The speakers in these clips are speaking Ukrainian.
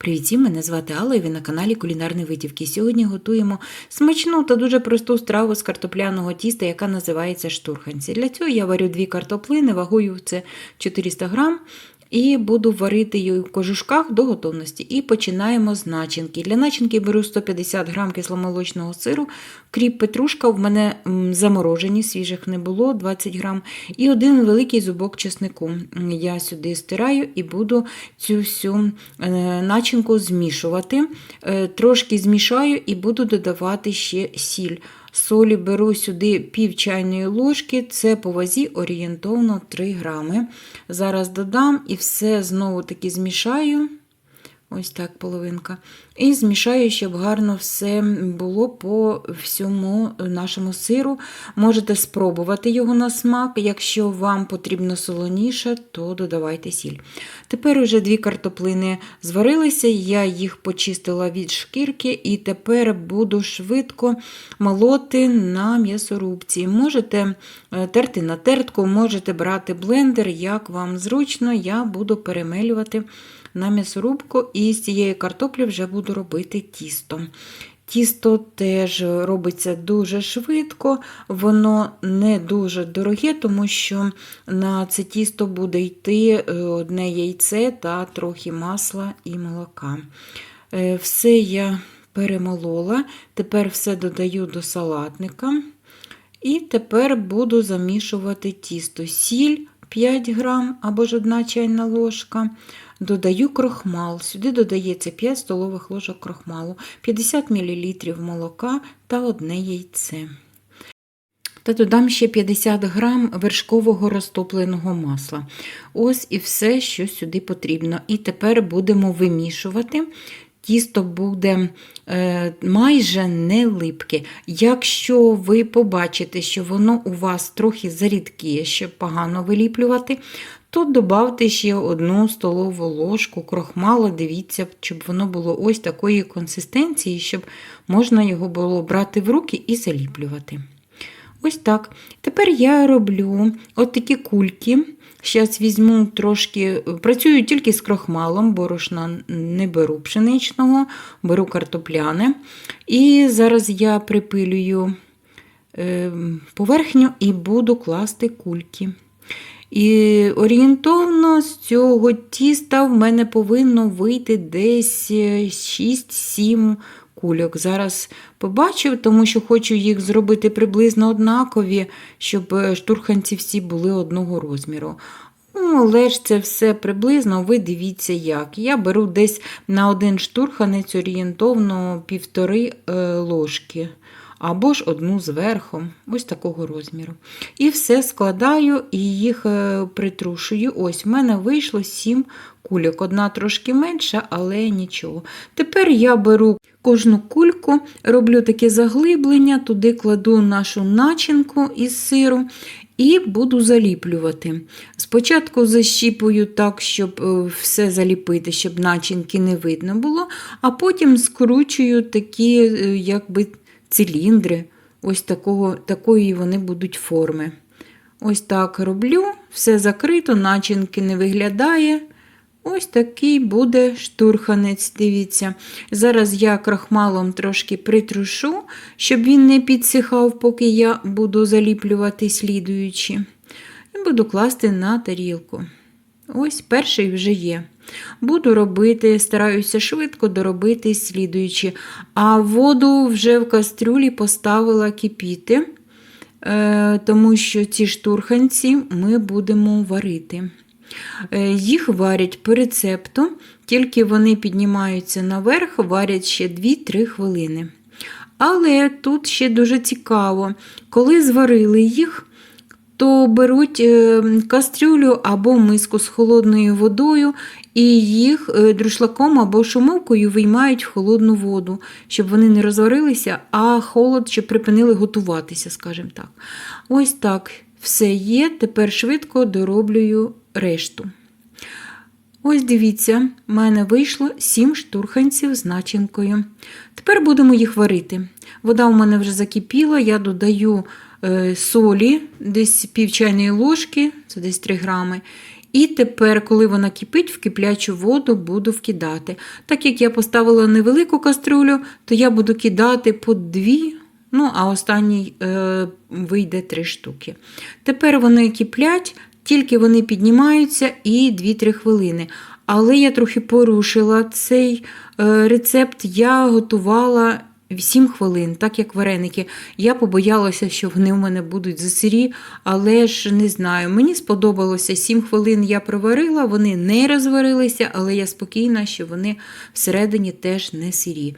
Привіт, мене звати Алла і ви на каналі Кулінарні Витівки. Сьогодні готуємо смачну та дуже просту страву з картопляного тіста, яка називається штурханці. Для цього я варю дві картоплини, вагою це 400 грам. І буду варити її в кожушках до готовності. І починаємо з начинки. Для начинки беру 150 грам кисломолочного сиру, кріп петрушка, в мене заморожені, свіжих не було, 20 грам. І один великий зубок чеснику. Я сюди стираю і буду цю всю е, начинку змішувати. Е, Трошки змішаю і буду додавати ще сіль. Солі беру сюди пів чайної ложки, це по вазі орієнтовно 3 грами. Зараз додам і все знову таки змішаю. Ось так половинка. І змішаю, щоб гарно все було по всьому нашому сиру. Можете спробувати його на смак. Якщо вам потрібно солоніше, то додавайте сіль. Тепер уже дві картоплини зварилися, я їх почистила від шкірки, і тепер буду швидко молоти на м'ясорубці. Можете е, терти на тертку, можете брати блендер, як вам зручно, я буду перемелювати на м'ясорубку і з цієї картоплі вже буду робити тісто. Тісто теж робиться дуже швидко, воно не дуже дороге, тому що на це тісто буде йти е, одне яйце та трохи масла і молока. Е, Все я перемолола, тепер все додаю до салатника. І тепер буду замішувати тісто. Сіль 5 грам або ж 1 чайна ложка. Додаю крохмал. Сюди додається 5 столових ложок крохмалу, 50 мл молока та одне яйце. Та додам ще 50 грам вершкового розтопленого масла. Ось і все, що сюди потрібно. І тепер будемо вимішувати. Тісто буде е, майже не липке. Якщо ви побачите, що воно у вас трохи зарідкіє, щоб погано виліплювати, то додавте ще одну столову ложку крохмала, дивіться, щоб воно було ось такої консистенції, щоб можна його було брати в руки і заліплювати. Ось так. Тепер я роблю от такі кульки. Зараз візьму трошки, працюю тільки з крохмалом, борошна не беру пшеничного, беру картопляне. І зараз я припилюю е, поверхню і буду класти кульки. І орієнтовно з цього тіста в мене повинно вийти десь 6-7 кульок. Зараз побачив, тому що хочу їх зробити приблизно однакові, щоб штурханці всі були одного розміру. Ну, але ж це все приблизно, ви дивіться як. Я беру десь на один штурханець орієнтовно півтори е, ложки. Або ж одну зверху, ось такого розміру. І все складаю і їх е, притрушую. Ось, в мене вийшло 7 кульок. Одна трошки менша, але нічого. Тепер я беру кожну кульку, роблю таке заглиблення, туди кладу нашу начинку із сиру. І буду заліплювати. Спочатку защіпую так, щоб е, все заліпити, щоб начинки не видно було, а потім скручую такі, е, якби циліндри, ось такого, такої вони будуть форми. Ось так роблю, все закрито, начинки не виглядає. Ось такий буде штурханець, дивіться. Зараз я крахмалом трошки притрушу, щоб він не підсихав, поки я буду заліплювати слідуючі. І буду класти на тарілку. Ось перший вже є. Буду робити, стараюся швидко доробити слідуючі. А воду вже в кастрюлі поставила кипіти, е, тому що ці штурханці ми будемо варити. Е, Їх варять по рецепту, тільки вони піднімаються наверх, варять ще 2-3 хвилини. Але тут ще дуже цікаво, коли зварили їх, то беруть е, кастрюлю або миску з холодною водою і їх е, друшлаком або шумовкою виймають в холодну воду, щоб вони не розварилися, а холод, щоб припинили готуватися, скажімо так. Ось так все є. Тепер швидко дороблюю решту. Ось дивіться, в мене вийшло 7 штурханців з начинкою. Тепер будемо їх варити. Вода у мене вже закипіла, я додаю е, солі, десь пів чайної ложки, це десь 3 грами, І тепер, коли вона кипить, в киплячу воду буду вкидати. Так як я поставила невелику каструлю, то я буду кидати по дві, ну а останній е, вийде три штуки. Тепер вони киплять, тільки вони піднімаються і 2-3 хвилини. Але я трохи порушила цей е, рецепт. Я готувала 7 хвилин, так як вареники. Я побоялася, що вони у мене будуть засирі, але ж не знаю. Мені сподобалося 7 хвилин я проварила, вони не розварилися, але я спокійна, що вони всередині теж не сирі.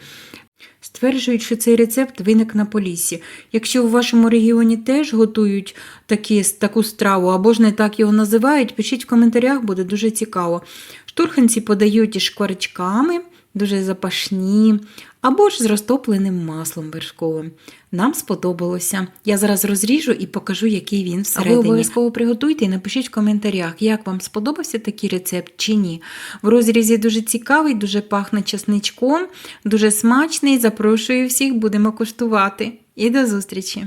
Стверджують, що цей рецепт виник на полісі. Якщо у вашому регіоні теж готують такі, таку страву, або ж не так його називають, пишіть в коментарях, буде дуже цікаво. Штурханці подають із шкварчками, дуже запашні, або ж з розтопленим маслом вершковим. Нам сподобалося. Я зараз розріжу і покажу, який він всередині. А ви обов'язково приготуйте і напишіть в коментарях, як вам сподобався такий рецепт чи ні. В розрізі дуже цікавий, дуже пахне часничком, дуже смачний. Запрошую всіх, будемо куштувати. І до зустрічі!